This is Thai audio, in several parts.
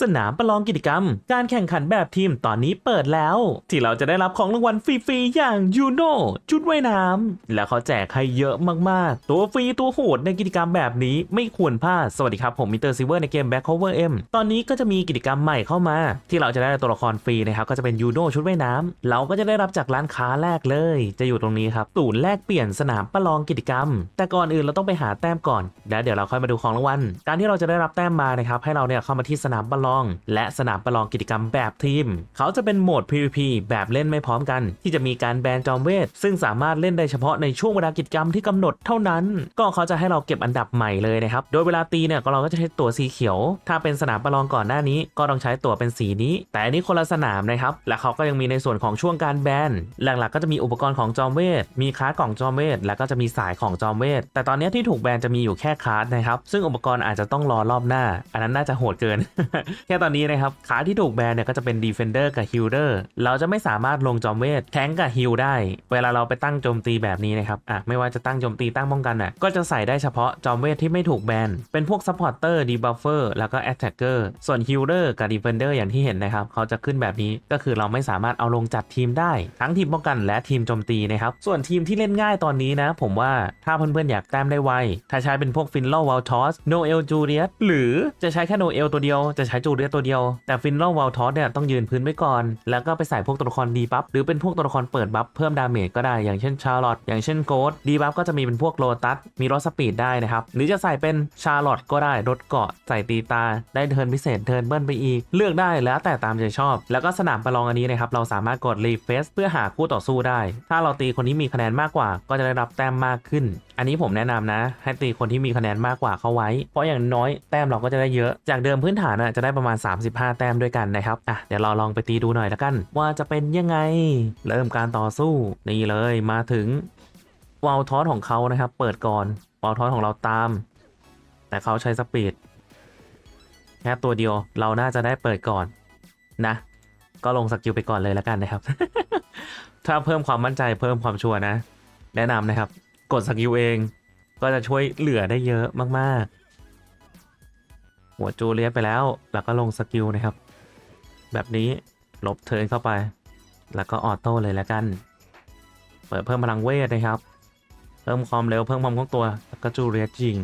สนามประลองกิจกรรม การแข่งขันแบบทีมตอนนี้เปิดแล้ว ที่เราจะได้รับของรางวัลฟรีๆ อย่างยูโนชุดว่ายน้ำแล้วเขาแจกให้เยอะมากๆ ตัวฟรีตัวโหดในกิจกรรมแบบนี้ไม่ควรพลาด สวัสดีครับ ผมมิสเตอร์ซิเวอร์ในเกม Back Cover M ตอนนี้ก็จะมีกิจกรรมใหม่เข้ามา ที่เราจะได้ตัวละครฟรีนะครับ ก็จะเป็นยูโนชุดว่ายน้ำเราก็จะได้รับจากร้านค้าแรกเลย จะอยู่ตรงนี้ครับศูนย์แลกเปลี่ยนสนามประลองกิจกรรม แต่ก่อนอื่นเราต้องไปหาแต้มก่อนแล้วเดี๋ยวเราค่อยมาดูของรางวัลการที่เราจะได้รับแต้มมานะครับให้เราเนี่ยเข้ามาที่สนามประลอง และสนามประลองกิจกรรมแบบทีม เขาจะเป็นโหมด PVP แบบเล่นไม่พร้อมกัน ที่จะมีการแบนจอมเวท ซึ่งสามารถเล่นได้เฉพาะในช่วงเวลากิจกรรมที่กำหนดเท่านั้น ก็เขาจะให้เราเก็บอันดับใหม่เลยนะครับ โดยเวลาตีเนี่ยก็เราก็จะใช้ตัวสีเขียว ถ้าเป็นสนามประลองก่อนหน้านี้ ก็ต้องใช้ตัวเป็นสีนี้ แต่อันนี้คนละสนามนะครับ และเขาก็ยังมีในส่วนของช่วงการแบน หลักๆ ก็จะมีอุปกรณ์ของจอมเวท มีคาร์ดกล่องจอมเวท แล้วก็จะมีสายของจอมเวท แต่ตอนนี้ที่ถูกแบนจะมีอยู่แค่คาร์ดนะครับ ซึ่งอุปกรณ์อาจจะต้องรอรอบหน้า อันนั้นน่าจะโหดเกินแค่ตอนนี้นะครับขาที่ถูกแบนเนี่ยก็จะเป็น Defender กับ Healer เราจะไม่สามารถลงจอมเวทแทงกับฮิลได้ เวลาเราไปตั้งโจมตีแบบนี้นะครับอะไม่ว่าจะตั้งโจมตีตั้งป้องกันอะก็จะใส่ได้เฉพาะจอมเวทที่ไม่ถูกแบนเป็นพวก Supporter Debuffer แล้วก็ Attacker ส่วน Healer กับ Defender อย่างที่เห็นนะครับเขาจะขึ้นแบบนี้ก็คือเราไม่สามารถเอาลงจัดทีมได้ ทั้งทีมป้องกันและทีมโจมตีนะครับส่วนทีมที่เล่นง่ายตอนนี้นะ ผมว่าถ้าเพื่อนๆอยากแต้มได้ไวถ้าใช้เป็นพวก f i n l o w a l t o s Noel Julius หรือจะใช้แค่ Noel ตัวเดียวจะใช้ Julius ตัวเดียว แต่ f i n l o w a l t o s เนี่ยต้องยืนพื้นไว้ก่อน แล้วก็ไปใส่พวกตัวละครดีบัฟหรือเป็นพวกตัวละครเปิดบัฟเพิ่มดาเมจก็ได้อย่างเช่นชาร์ลอตอย่างเช่นโกดดีบัฟก็จะมีเป็นพวกโลตัสมีรถสปีดได้นะครับหรือจะใส่เป็นชาร์ลอตก็ได้รถเกาะใส่ตีตา ได้เทิร์นพิเศษเทิร์นเบิ้ลไปอีก เลือกได้แล้วแต่ตามใจชอบ แล้วก็สนามประลองอันนี้นะครับเราสามารถกดรีเฟซเพื่อหาคู่ต่อสู้ได้ ถ้าเราตีคนที่มีคะแนนมากกว่า ก็จะได้รับแต้มมากขึ้น อันนี้ผมแนะนำนะ ให้ตีคนที่มีคะแนนมากกว่าเข้าไว้ เพราะอย่างน้อยแต้มเราก็จะได้เยอะ จากเดิมพื้นฐานน่ะจะได้ประมาณ 35 แต้มด้วยกันนะครับอะเดี๋ยวเราลองไปตีดูหน่อยแล้วกัน ว่าจะเป็นยังไง เริ่มการต่อสู้นี่เลยมาถึงวาลทอสของเขานะครับ เปิดก่อนวาลทอสของเราตาม แต่เขาใช้สปีดแค่ตัวเดียวเราน่าจะได้เปิดก่อนนะ ก็ลงสกิลไปก่อนเลยแล้วกันนะครับ ถ้าเพิ่มความมั่นใจเพิ่มความชัวร์นะ แนะนำนะครับ กดสกิลเองก็จะช่วยเหลือได้เยอะมากๆ หัวจูเลียไปแล้ว แล้วก็ลงสกิลนะครับ แบบนี้ลบเทิร์นเข้าไป แล้วก็ออโต้เลยแล้วกัน เปิดเพิ่มพลังเวทนะครับ เพิ่มความเร็วเพิ่มความคล่องตัว แล้วก็จูเลียจริง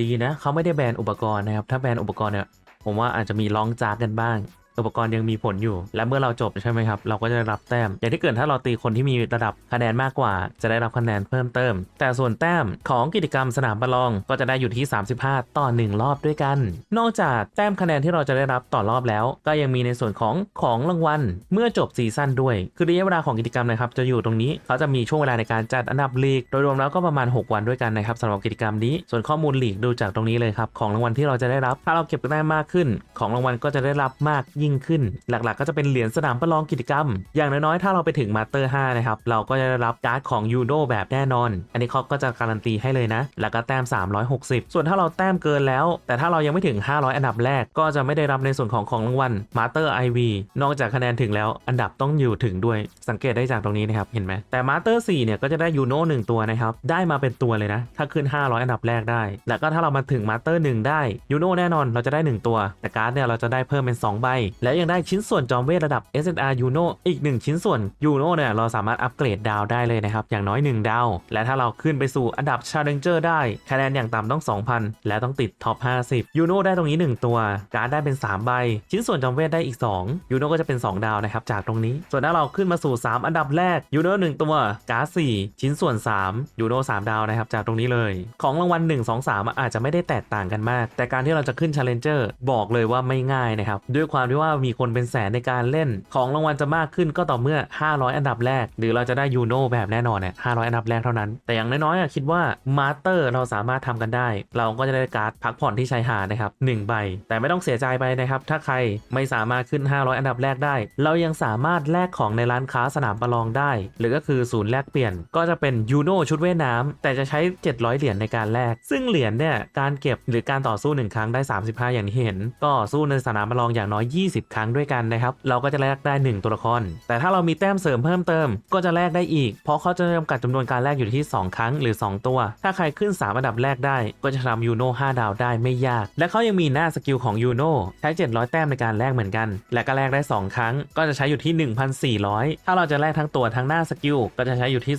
ดีนะเขาไม่ได้แบนอุปกรณ์นะครับ ถ้าแบนอุปกรณ์เนี่ยผมว่าอาจจะมีร้องจากกันบ้าง อุปกรณ์ยังมีผลอยู่ และเมื่อเราจบใช่ไหมครับ เราก็จะได้รับแต้ม อย่างที่เกิดถ้าเราตีคนที่มีระดับคะแนนมากกว่า จะได้รับคะแนนเพิ่มเติม แต่ส่วนแต้มของกิจกรรมสนามประลองก็จะได้อยู่ที่ 35 ต่อ 1 รอบด้วยกัน นอกจากแต้มคะแนนที่เราจะได้รับต่อรอบแล้ว ก็ยังมีในส่วนของของรางวัลเมื่อจบซีซั่นด้วย คือระยะเวลาของกิจกรรมนะครับจะอยู่ตรงนี้เขาจะมีช่วงเวลาในการจัดอันดับลีก โดยรวมแล้วก็ประมาณ 6 วันด้วยกันนะครับสำหรับกิจกรรมนี้ ส่วนข้อมูลลีกดูจากตรงนี้เลยครับของรางวัลที่เราจะได้รับ ถ้าเราเก็บได้มากขึ้น ของรางวัลก็จะได้รับมากยิ่งขึ้น หลักๆ ก็จะเป็นเหรียญสนามประลองกิจกรรม อย่างน้อยๆ ถ้าเราไปถึงมาสเตอร์5นะครับ เราก็จะได้รับการ์ดของยูโดแบบแน่นอน อันนี้เขาก็จะการันตีให้เลยนะ แล้วก็แต้ม 360 ส่วนถ้าเราแต้มเกินแล้ว แต่ถ้าเรายังไม่ถึง 500 อันดับแรก ก็จะไม่ได้รับในส่วนของของรางวัลมาสเตอร์ไอวีนอกจากคะแนนถึงแล้ว อันดับต้องอยู่ถึงด้วย สังเกตได้จากตรงนี้นะครับ เห็นไหม แต่มาสเตอร์4เนี่ยก็จะได้ยูโน่1ตัวนะครับ ได้มาเป็นตัวเลยนะ ถ้าขึ้น 500 อันดับแรกได้ แล้วก็ถ้าเรามาถึงมาสเตอร์1ได้ยูโน่แน่นอนเราจะได้ 1 ตัว แต่การ์ดเนี่ยเราจะได้เพิ่มเป็น 2 ใบและยังได้ชิ้นส่วนจอมเวทระดับ SNR ยูโน่อีก 1 ชิ้นส่วนยูโน่เนี่ยเราสามารถอัปเกรดดาวได้เลยนะครับ อย่างน้อย 1 ดาว และถ้าเราขึ้นไปสู่อันดับ Challenger ได้คะแนนอย่างต่ำต้อง 2,000 และต้องติดท็อป 50ยูโน่ได้ตรงนี้ 1 ตัว การได้เป็น 3 ใบ ชิ้นส่วนจอมเวทได้อีก2ยูโน่ก็จะเป็น 2 ดาวนะครับจากตรงนี้ ส่วนถ้าเราขึ้นมาสู่ 3 อันดับแรกยูโน่1ตัวการ์ด4ชิ้นส่วน3ยูโน่3ดาวนะครับจากตรงนี้เลย ของรางวัล 1 2 3 อาจจะไม่ได้แตกต่างกันมาก แต่การที่เราจะขึ้น Challenger บอกเลยว่าไม่ง่ายนะครับด้วยความที่ว่ามีคนเป็นแสนในการเล่น ของรางวัลจะมากขึ้นก็ต่อเมื่อ 500 อันดับแรก หรือเราจะได้ยูโน่แบบแน่นอนเนี่ย500 อันดับแรกเท่านั้น แต่อย่างน้อยๆคิดว่ามาสเตอร์เราสามารถทำกันได้ เราก็จะได้การ์ดพักผ่อนที่ชายหาดนะครับ1ใบ แต่ไม่ต้องเสียใจไปนะครับถ้าใครไม่สามารถขึ้น 500 อันดับแรกได้ เรายังสามารถแลกของในร้านค้าสนามประลองได้ หรือก็คือศูนย์แลกเปลี่ยน ก็จะเป็นยูโน่ชุดเว่ายน้ำแต่จะใช้ 700 เหรียญในการแลกซึ่งเหรียญเนี่ยการเก็บหรือการต่อสู้หนึ่งครั้งได้ 35 อย่างที่เห็น ก็สู้ในสนามประลองอย่างน้อย20 ครั้งด้วยกันนะครับ เราก็จะแลกได้ 1 ตัวละคร แต่ถ้าเรามีแต้มเสริมเพิ่มเติม ก็จะแลกได้อีก เพราะเขาจะจำกัดจำนวนการแลกอยู่ที่ 2 ครั้งหรือ 2 ตัว ถ้าใครขึ้น 3 อันดับแรกได้ ก็จะทำยูโน่5ดาวได้ไม่ยาก และเขายังมีหน้าสกิลของยูโน่ใช้ 700 แต้มในการแลกเหมือนกัน และก็แลกได้ 2 ครั้ง ก็จะใช้อยู่ที่ 1,400 ถ้าเราจะแลกทั้งตัวทั้งหน้าสกิลก็จะใช้อยู่ที่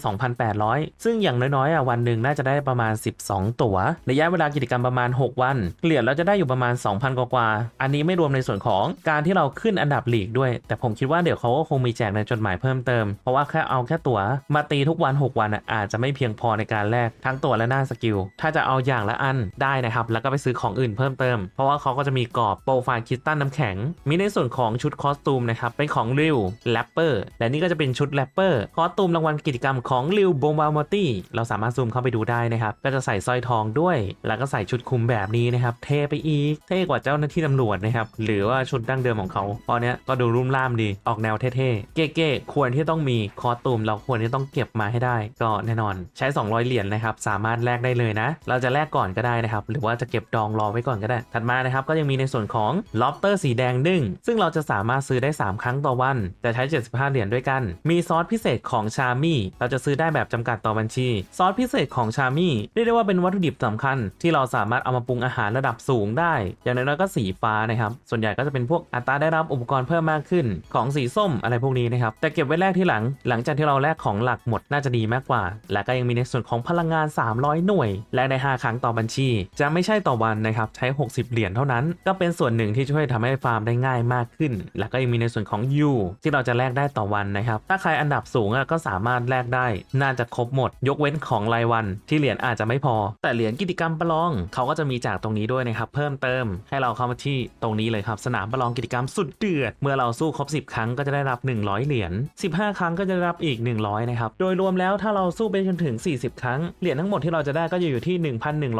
2,800 ซึ่งอย่างน้อยๆอะวันหนึ่งน่าจะได้ประมาณ 12 ตัวระยะเวลากิจกรรมประมาณ 6 วัน เหรียญเราจะได้อยู่ประมาณ 2,000 กว่า อันนี้ไม่รวมในส่วนของการที่เราขึ้นอันดับลีกด้วย แต่ผมคิดว่าเดี๋ยวเขาก็คงมีแจกในจดหมายเพิ่มเติม เพราะว่าแค่เอาแค่ตั๋วมาตีทุกวัน 6 วันอะอาจจะไม่เพียงพอในการแลกทั้งตั๋วและหน้าสกิล ถ้าจะเอาอย่างละอันได้นะครับ แล้วก็ไปซื้อของอื่นเพิ่มเติม เพราะว่าเขาก็จะมีกรอบโปรไฟล์คิสตัลน้ำแข็ง มีในส่วนของชุดคอสตูมนะครับ เป็นของริวแรปเปอร์ และนี่ก็จะเป็นชุดแรปเปอร์ คอสตูมรางวัลกิจกรรมของริวโบมามอตี้ เราสามารถซูมเข้าไปดูได้นะครับ ก็จะใส่สร้อยทองด้วย แล้วก็ใส่ชุดคุมแบบนี้นะครับ เท่ไปอีก เท่กว่าเจ้าหน้าที่ตำรวจนะครับ หรือว่าชุดดั้งเดิมของเขาเพราะเนี้ก็ดูรุ่มร่ามดีออกแนวเท่ๆ เก๋ๆควรที่ต้องมีคอสตูม เราควรที่ต้องเก็บมาให้ได้ ก็แน่นอนใช้ 200 เหรียญนะครับสามารถแลกได้เลยนะ เราจะแลกก่อนก็ได้นะครับหรือว่าจะเก็บดองรอไว้ก่อนก็ได้ ถัดมานะครับก็ยังมีในส่วนของล็อบเตอร์สีแดงนึ่งซึ่งเราจะสามารถซื้อได้ 3 ครั้งต่อวันจะใช้ 75 เหรียญด้วยกัน มีซอสพิเศษของชามี่เราจะซื้อได้แบบจำกัดต่อบัญชี ซอสพิเศษของชามี่เรียกได้ว่าเป็นวัตถุดิบสำคัญ ที่เราสามารถเอามาปรุงอาหารระดับสูงได้ อย่างน้อยก็สีฟ้านะครับส่วนใหญ่ก็จะเป็นพวกอัตาได้รับอุปกรณ์เพิ่มมากขึ้น ของสีส้มอะไรพวกนี้นะครับแต่เก็บไว้แลกที่หลัง หลังจากที่เราแลกของหลักหมดน่าจะดีมากกว่า และก็ยังมีในส่วนของพลังงาน 300 หน่วย แลกได้5ครั้งต่อบัญชี จะไม่ใช่ต่อวันนะครับใช้ 60 เหรียญเท่านั้น ก็เป็นส่วนหนึ่งที่ช่วยทำให้ฟาร์มได้ง่ายมากขึ้น และก็ยังมีในส่วนของ U ที่เราจะแลกได้ต่อวันนะครับถ้าใครอันดับสูงก็สามารถแลกได้ น่าจะครบหมด ยกเว้นของรายวันที่เหรียญอาจจะไม่พอ แต่เหรียญกิจกรรมประลองเขาก็จะมีจากตรงนี้ด้วยนะครับเพิ่มเติมให้เราเข้ามาที่ตรงนี้เลยครับสนามประลองกิจกรรมสุดเดือด เมื่อเราสู้ครบ 10 ครั้งก็จะได้รับ 100 เหรียญ 15 ครั้งก็จะได้รับอีก 100 นะครับ โดยรวมแล้วถ้าเราสู้ไปจนถึง 40 ครั้ง เหรียญทั้งหมดที่เราจะได้ก็จะอยู่ที่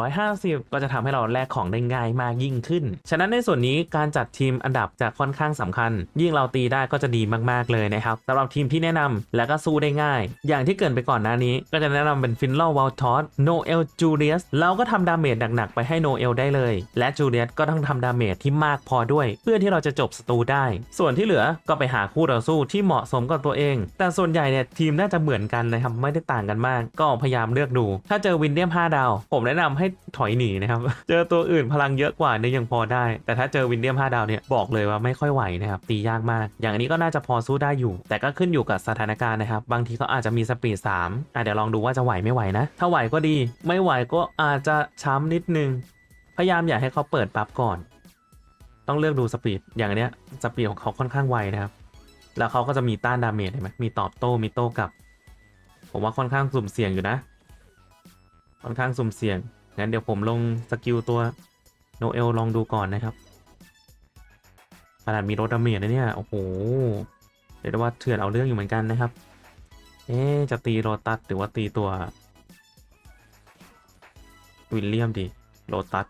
1,150 ก็จะทำให้เราแลกของได้ง่ายมากยิ่งขึ้น ฉะนั้นในส่วนนี้การจัดทีมอันดับจะค่อนข้างสำคัญ ยิ่งเราตีได้ก็จะดีมากๆเลยนะครับสำหรับทีมที่แนะนำและก็สู้ได้ง่าย อย่างที่เกินไปก่อนหน้านี้ ก็จะแนะนำเป็นฟินล w ว l ลทอสโนเอลจูเลียสเราก็ทำดาเมจหนักๆไปให้โนเอลได้เลย และจูเลียสก็ต้องทำดาเมจที่มากพอด้วย เพื่อที่เราจะจบสตูได้ ส่วนที่เหลือก็ไปหาคู่ต่อสู้ที่เหมาะสมกับตัวเอง แต่ส่วนใหญ่เนี่ยทีมน่าจะเหมือนกันนะครับไม่ได้ต่างกันมาก ก็พยายามเลือกดู ถ้าเจอวินเดียม5ดาว ผมแนะนำให้ถอยหนีนะครับ เจอตัวอื่นพลังเยอะกว่าเนี่ยยังพอได้ แต่ถ้าเจอวินเดียม5ดาวเนี่ยบอกเลยว่าไม่ค่อยไหวนะครับตียากมาก อย่างนี้ก็น่าจะพอสู้ได้อยู่ แต่ก็ขึ้นอยู่กับสถานการณ์นะครับบางทีเขาอาจจะมีสปีด3อะเดี๋ยวลองดูว่าจะไหวไม่ไหวนะ ถ้าไหวก็ดี ไม่ไหวก็อาจจะช้ำนิดนึง พยายามอย่าให้เขาเปิดปั๊บก่อน ต้องเลือกดูสปีดอย่างเนี้ยสปีดของเขาค่อนข้างไวนะครับ แล้วเขาก็จะมีต้านดาเมจเห็นไหมมีตอบโต้มีโต้กลับ ผมว่าค่อนข้างสุ่มเสี่ยงอยู่นะ ค่อนข้างสุ่มเสี่ยงงั้นเดี๋ยวผมลงสกิลตัวโนเอลลองดูก่อนนะครับขนาดมีรถดาเมจนะเนี่ยโอ้โหเรียกได้ว่าเถื่อนเอาเรื่องอยู่เหมือนกันนะครับ เอ๊จะตีโรตัสหรือว่าตีตัว วิลเลียมดิโรตัส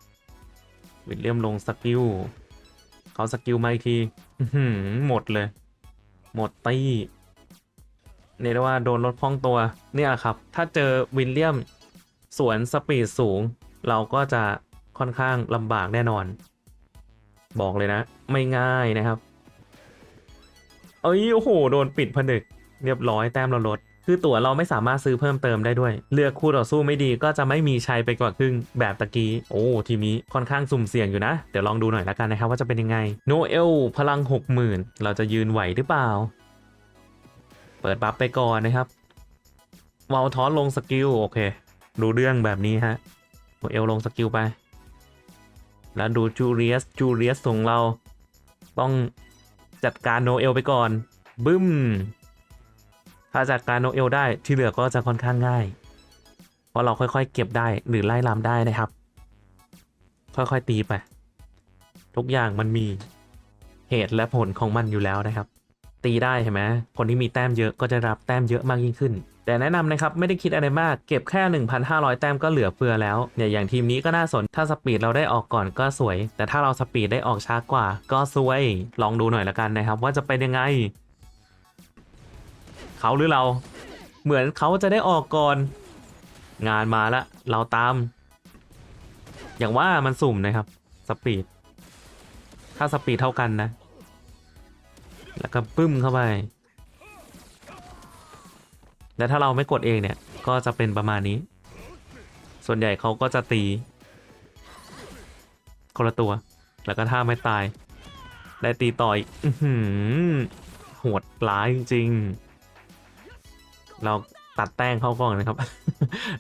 วิลเลียมลงสกิล เขาสกิลมาอีกทีหืหมดเลย หมดตี้เรียว่าโดนลดพร่องตัว เนี่ยครับ ถ้าเจอวิลเลียมสวนสปีดสูง เราก็จะค่อนข้างลำบากแน่นอน บอกเลยนะ ไม่ง่ายนะครับ เอ้ย โอ้โห โดนปิดผนึก เรียบร้อยแต้มเราลด คือตั๋วเราไม่สามารถซื้อเพิ่มเติมได้ด้วย เลือกคู่ต่อสู้ไม่ดีก็จะไม่มีชัยไปกว่าครึ่งแบบตะกี้ โอ้ทีมนี้ค่อนข้างสุ่มเสี่ยงอยู่นะ เดี๋ยวลองดูหน่อยละกันนะครับว่าจะเป็นยังไง โนเอลพลัง 60,000 เราจะยืนไหวหรือเปล่า เปิดบัฟไปก่อนนะครับวอลทอสลงสกิลโอเค ดูเรื่องแบบนี้ฮะโนเอลลงสกิลไป แล้วดูจูเลียสจูเลียสของเรา ต้องจัดการโนเอลไปก่อน บึ้ม ถ้าจัดการโนเอลได้ที่เหลือก็จะค่อนข้างง่าย เพราะเราค่อยๆ เก็บได้หรือไล่ลำได้นะครับ ค่อยๆตีไป ทุกอย่างมันมีเหตุและผลของมันอยู่แล้วนะครับ ตีได้เห็นไหมคนที่มีแต้มเยอะก็จะรับแต้มเยอะมากยิ่งขึ้น แต่แนะนำนะครับไม่ได้คิดอะไรมากเก็บแค่ 1,500 แต้มก็เหลือเฟือแล้วเนี่ยอย่างทีมนี้ก็น่าสนถ้าสปีดเราได้ออกก่อนก็สวย แต่ถ้าเราสปีดได้ออกช้ากว่า ก็สวย ลองดูหน่อยละกันนะครับ ว่าจะเป็นยังไง เขาหรือเรา เหมือนเขาจะได้ออกก่อน งานมาละเราตาม อย่างว่ามันสุ่มนะครับสปีดถ้าสปีดเท่ากันนะ แล้วก็ปึ้มเข้าไป และถ้าเราไม่กดเองเนี่ย ก็จะเป็นประมาณนี้ ส่วนใหญ่เขาก็จะตีคนละตัว แล้วก็ถ้าไม่ตาย ได้ตีต่อออหือโหดร้ายจริงๆ เราตัดแต้งเขาก่อนนะครับ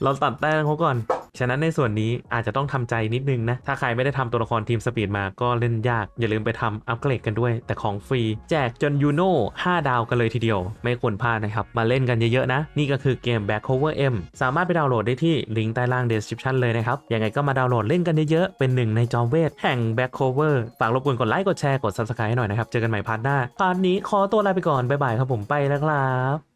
เราตัดแต้งเขาก่อน ฉะนั้นในส่วนนี้อาจจะต้องทำใจนิดนึงนะ ถ้าใครไม่ได้ทำตัวละครทีมสปีดมาก็เล่นยาก อย่าลืมไปทำอัปเกรดกันด้วย แต่ของฟรี แจกจนยูโน่5ดาวกันเลยทีเดียว ไม่ควรพลาดนะครับ มาเล่นกันเยอะๆนะ นี่ก็คือเกม Back Cover M สามารถไปดาวน์โหลดได้ที่ลิงก์ใต้ล่าง description เลยนะครับ ยังไงก็มาดาวน์โหลดเล่นกันเยอะๆ เป็นหนึ่งในจอมเวทแห่ง Back Cover ฝากรบกวนกดไลค์ กดแชร์ กด subscribe ให้หน่อยนะครับ เจอกันใหม่พาร์ทหน้า พาร์ทนี้ขอตัวลาไปก่อน บ๊ายบายครับผมไปแล้วครับ